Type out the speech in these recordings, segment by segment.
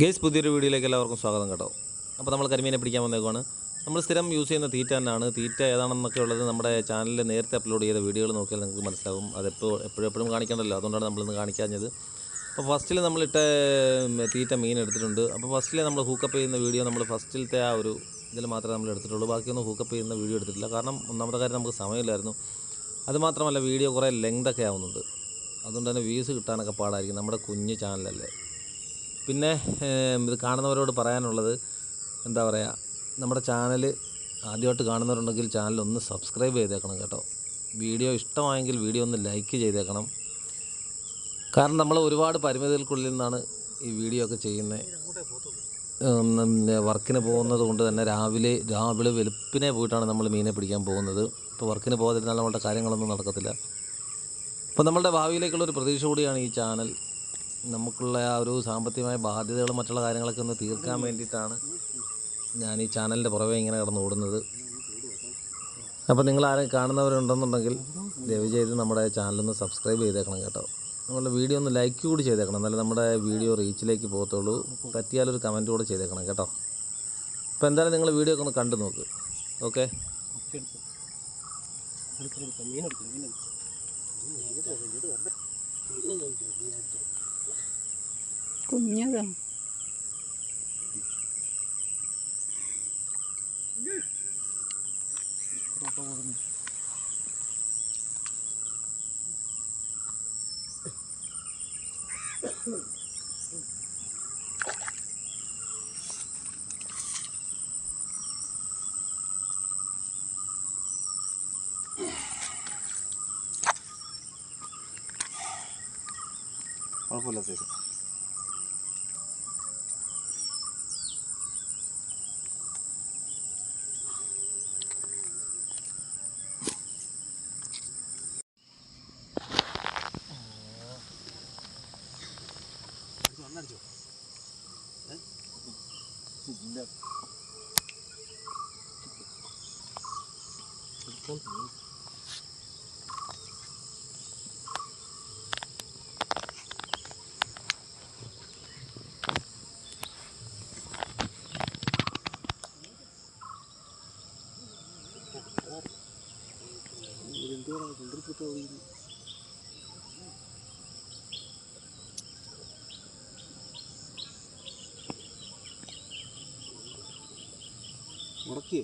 Guys പുതിയൊരു വീഡിയോയിലേക്ക് എല്ലാവർക്കും സ്വാഗതം കേട്ടോ. അപ്പോൾ നമ്മൾ കരിമീനെ പിടിക്കാൻ വന്നേക്കുവാണ്. നമ്മൾ സ്ഥിരം യൂസ് ചെയ്യുന്ന തീറ്റ തന്നെയാണ്. തീറ്റ ഏതാണെന്നൊക്കെ ഉള്ളത് നമ്മുടെ ചാനലിൽ നേരത്തെ അപ്ലോഡ് ചെയ്ത വീഡിയോകൾ നോക്കിയാൽ നിങ്ങൾക്ക് മനസ്സിലാകും അതെപ്പോൾ എപ്പോഴും എപ്പോഴും കാണിക്കണ്ടല്ലോ. അതുകൊണ്ടാണ് നമ്മളിന്ന് കാണിക്കാഞ്ഞത്. അപ്പോൾ ഫസ്റ്റിൽ നമ്മളിട്ട തീറ്റ മീൻ എടുത്തിട്ടുണ്ട്. അപ്പോൾ ഫസ്റ്റിൽ നമ്മൾ ഹൂക്കപ്പ് ചെയ്യുന്ന വീഡിയോ നമ്മൾ ഫസ്റ്റിലത്തെ ആ ഒരു ഇതിൽ മാത്രമേ നമ്മൾ എടുത്തിട്ടുള്ളൂ. ബാക്കിയൊന്നും ഹൂക്കപ്പ് ചെയ്യുന്ന വീഡിയോ എടുത്തിട്ടില്ല. കാരണം ഒന്നാമത്തെ കാര്യം നമുക്ക് സമയമില്ലായിരുന്നു. അതുമാത്രമല്ല വീഡിയോ കുറേ ലെങ്തൊക്കെ ആവുന്നുണ്ട്. അതുകൊണ്ട് തന്നെ വ്യൂസ് കിട്ടാനൊക്കെ പാടായിരിക്കും. നമ്മുടെ കുഞ്ഞ് ചാനലല്ലേ പിന്നെ ഇത് കാണുന്നവരോട് പറയാനുള്ളത് എന്താ പറയുക നമ്മുടെ ചാനൽ ആദ്യമായിട്ട് കാണുന്നവരുണ്ടെങ്കിൽ ചാനൽ ഒന്ന് സബ്സ്ക്രൈബ് ചെയ്തേക്കണം കേട്ടോ. വീഡിയോ ഇഷ്ടമായെങ്കിൽ വീഡിയോ ഒന്ന് ലൈക്ക് ചെയ്തേക്കണം. കാരണം നമ്മൾ ഒരുപാട് പരിമിതികൾക്കുള്ളിൽ നിന്നാണ് ഈ വീഡിയോ ഒക്കെ ചെയ്യുന്നത്. വർക്കിന് പോകുന്നത് കൊണ്ട് തന്നെ രാവിലെ രാവിലെ വെളുപ്പിനെ പോയിട്ടാണ് നമ്മൾ മീനെ പിടിക്കാൻ പോകുന്നത്. ഇപ്പോൾ വർക്കിന് പോകാതിരുന്നാൽ നമ്മളുടെ കാര്യങ്ങളൊന്നും നടക്കത്തില്ല. അപ്പോൾ നമ്മളുടെ ഭാവിയിലേക്കുള്ള ഒരു പ്രതീക്ഷ കൂടിയാണ് ഈ ചാനൽ. നമുക്കുള്ള ആ ഒരു സാമ്പത്തികമായ ബാധ്യതകളും മറ്റുള്ള കാര്യങ്ങളൊക്കെ ഒന്ന് തീർക്കാൻ വേണ്ടിയിട്ടാണ് ഞാൻ ഈ ചാനലിന്റെ പുറമെ ഇങ്ങനെ കിടന്ന് ഓടുന്നത്. അപ്പോൾ നിങ്ങൾ ആരും കാണുന്നവരുണ്ടെന്നുണ്ടെങ്കിൽ ദയവ് ചെയ്ത് നമ്മുടെ ചാനലൊന്ന് സബ്സ്ക്രൈബ് ചെയ്തേക്കണം കേട്ടോ. നമ്മളുടെ വീഡിയോ ഒന്ന് ലൈക്ക് കൂടി ചെയ്തേക്കണം. എന്നാലും നമ്മുടെ വീഡിയോ റീച്ചിലേക്ക് പോകത്തുള്ളൂ. പറ്റിയാലൊരു കമന്റ് കൂടെ ചെയ്തേക്കണം കേട്ടോ. അപ്പോൾ എന്തായാലും നിങ്ങൾ വീഡിയോ ഒക്കെ ഒന്ന് കണ്ടു നോക്ക്. Okay? Ко мне, да. Apa lah saya? കുഴപ്പമില്ല സൈസ് ഉറക്കിയേ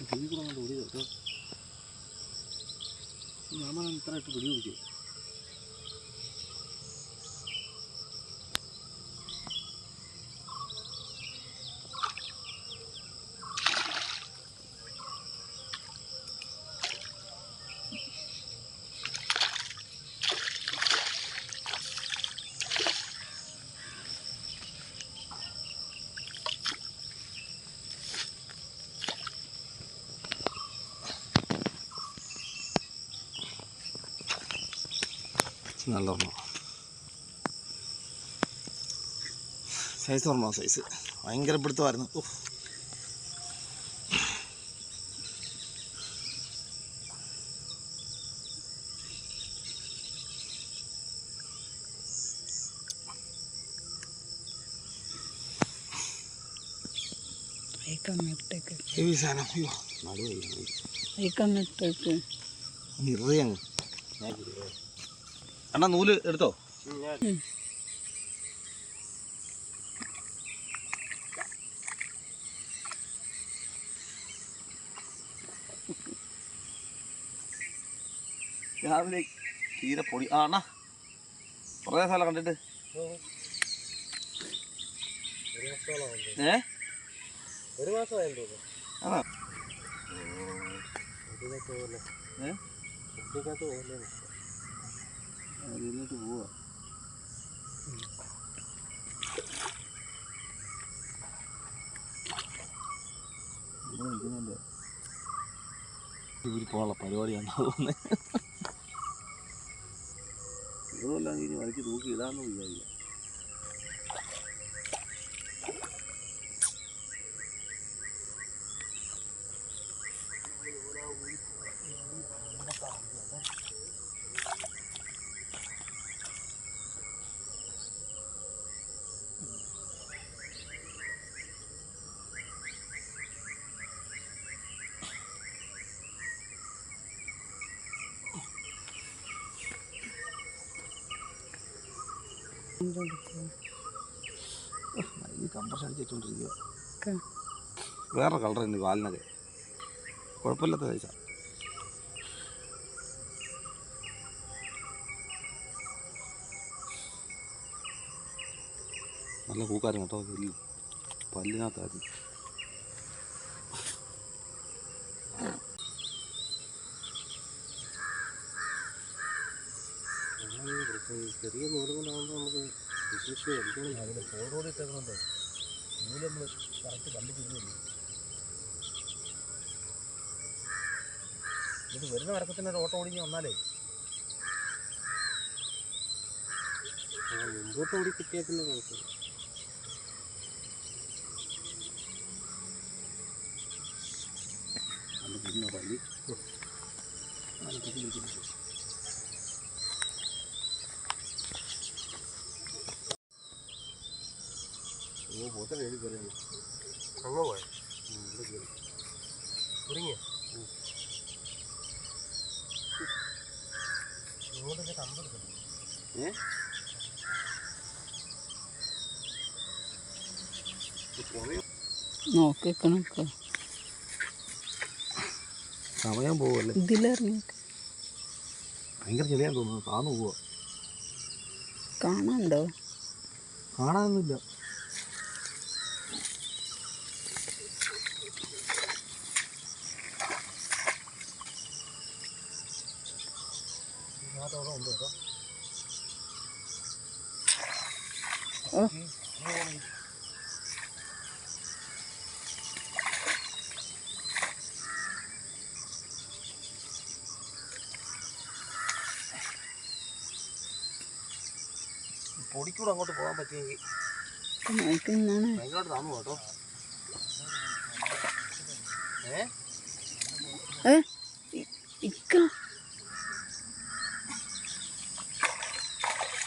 ചെവി കൂടെ അങ്ങോട്ട് ഓടി കേട്ടോ ഞാൻ പറഞ്ഞ ഇത്ര ഇട്ട് പിടി പിടിക്കും നല്ല ഒരെണ്ണം സൈസ് ഒരെണ്ണോ സൈസ്. ഭയങ്കര പിടുത്തമായിരുന്നു. ഓ അയക്കണ്ണിട്ടേക്ക് ഞാൻ സാധനം. അണ്ണാ നൂൽ എടുത്തോ? രാവിലെ തീരെ പൊടി. ആ അണ്ണാ കുറേ സ്ഥലം കണ്ടിട്ട്. ഏ? ഒരു മാസമായെന്ന് തോന്നുന്നു ഏ? ഇരുന്നിട്ട് പോവാ. നിൽക്കുന്നുണ്ട്. ഇവർ പോകാനുള്ള പരിപാടിയാണ് തോന്നുന്നത് ഇതുമെല്ലാം ഇനി വലിച്ച് തൂക്കി ഇടാന്ന് വിചാരിക്കാം ഈ കംപ്രഷൻ അടിച്ച് വെച്ചോണ്ടിരിക്കുക ക- വേറെ കളർ ഉണ്ട് വാലിനൊക്കെ കുഴപ്പമില്ലാത്ത പൈസ നല്ല പൂക്കാരൻ കേട്ടോ. വലിയ പല്ലിനകത്തായിരുന്നു ചെറിയ നൂൽ കൊണ്ടാകുമ്പോൾ നമുക്ക് വിശ്വസിച്ച് കളിക്കണം അതിന് ഫോറോട് ഇട്ടേക്കണല്ലോ നൂൽ നമ്മൾ കറക്റ്റ് കണ്ടിട്ടിരുന്നില്ല ഇത് വരുന്ന വരക്കത്തിന് ഒരു ഓട്ടം ഓടിഞ്ഞ് വന്നാലേ? മുമ്പോട്ട് ഓടി കിട്ടിയാൽ പിന്നെ കുഴപ്പമില്ല. നല്ല പല്ലി നല്ല കുത്തി പിടിക്കുന്നു ഓ പോത്ത എഴുതി കയറിയാണ് അങ്ങ് പോയ? ഇവിടെ കയറി. തുടങ്ങിയ ഇങ്ങോട്ടൊക്കെ കമ്പെടുക്കണം ഏ? നോക്കിക്കണക്ക സമയം പോവല്ലേ? ഇതിലിറങ്ങിക്ക ഭയങ്കര ചെളിയാൻ തോന്നുന്നു. താന്നു പോവാ. കാണാണ്ടോ കാണാനൊന്നുമില്ല. ഓ പൊടിക്കൂടെ അങ്ങോട്ട് പോകാൻ പറ്റിയെങ്കിൽ ഭയങ്കരമായിട്ട് താന്നു കേട്ടോ. ഏ? ഏ?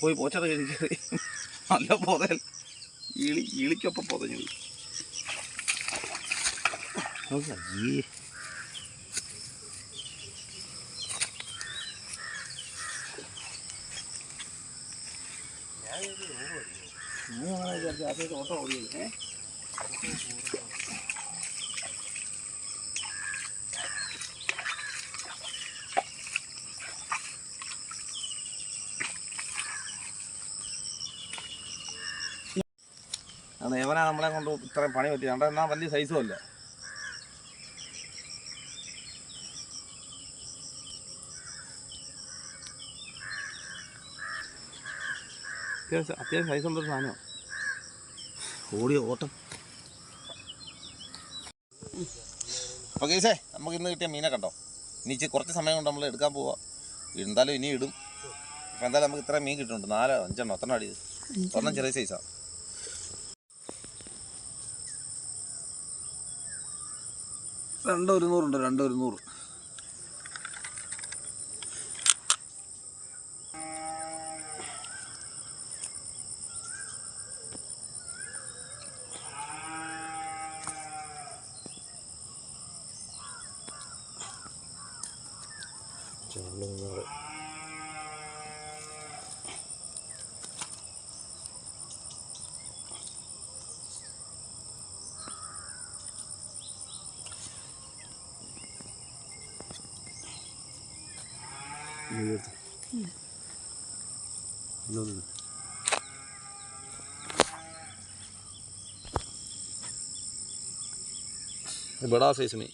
പോയി പോച്ചത് കയറി. നല്ല പൊതൽ. ഇളി ഇളിക്കൊപ്പം പൊതഞ്ഞു ഓട്ടോ ഓ, അയ്യേ. ഞാനങ്ങനെ വിചാരിച്ചു, ആദ്യമായിട്ട് ഓട്ടം ഓടിയത് ഏ? എവനാ നമ്മളെ കൊണ്ട് ഇത്രയും പണി പറ്റി അവിടെ എന്നാൽ വലിയ സൈസും അല്ല. അത്യാവശ്യം അത്യാവശ്യം സൈസ് ഉണ്ടൊരു സാധനമാണ് ഓടിയ ഓട്ടം. അപ്പോൾ കേസേ നമുക്ക് ഇന്ന് കിട്ടിയ മീനെ കണ്ടോ? ഇനി ഇച്ചിരി കുറച്ച് സമയം കൊണ്ട് നമ്മൾ എടുക്കാൻ പോവാം. എന്തായാലും ഇനി ഇടും. അപ്പോൾ എന്തായാലും നമുക്ക് ഇത്ര മീൻ കിട്ടുന്നുണ്ട്. നാലോ അഞ്ചെണ്ണോ? എത്ര അടി. ഒരെണ്ണം ചെറിയ സൈസാണ് രണ്ട് ഒരുന്നൂറുണ്ട് രണ്ട് ഒരുന്നൂറ് സൈസ് മീൻ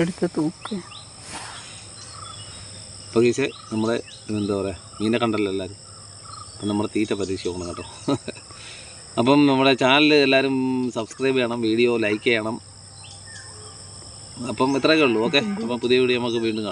എടുത്ത് തൂക്ക്. അപ്പോൾ കേസേ നമ്മളെ എന്താ പറയുക മീനെ കണ്ടല്ലോ എല്ലാവരും അപ്പം നമ്മുടെ തീറ്റ പരീക്ഷ നോക്കണം കേട്ടോ. അപ്പം നമ്മുടെ ചാനൽ എല്ലാവരും സബ്സ്ക്രൈബ് ചെയ്യണം വീഡിയോ ലൈക്ക് ചെയ്യണം. അപ്പം ഇത്രയൊക്കെ ഉള്ളൂ ഓക്കെ? അപ്പം പുതിയ വീഡിയോ നമുക്ക് വീണ്ടും കാണാം.